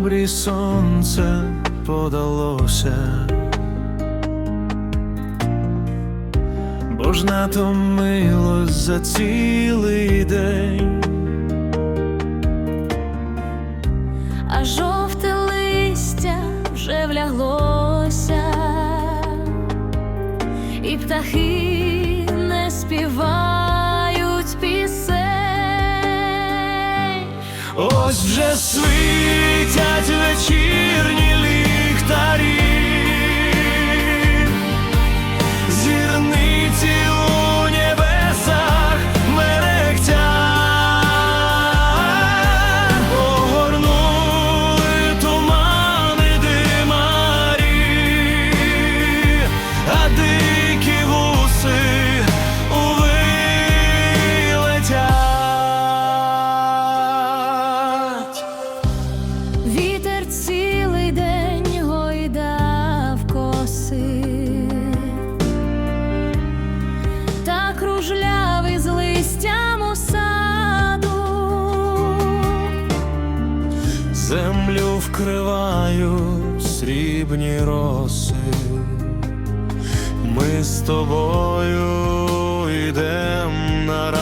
обрій сонце подалося, бо ж натомилось за цілий день. а жовте листя вже вляглося, і птахи не співають Ось вже світять вечірні ліхтарі, Землю срібні роси, ми з тобою йдем на рандеву.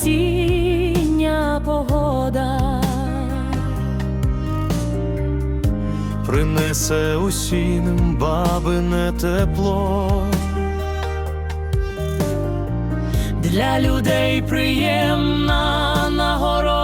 Осіння погода, Принесе усім бабине тепло. для людей приємна нагорода,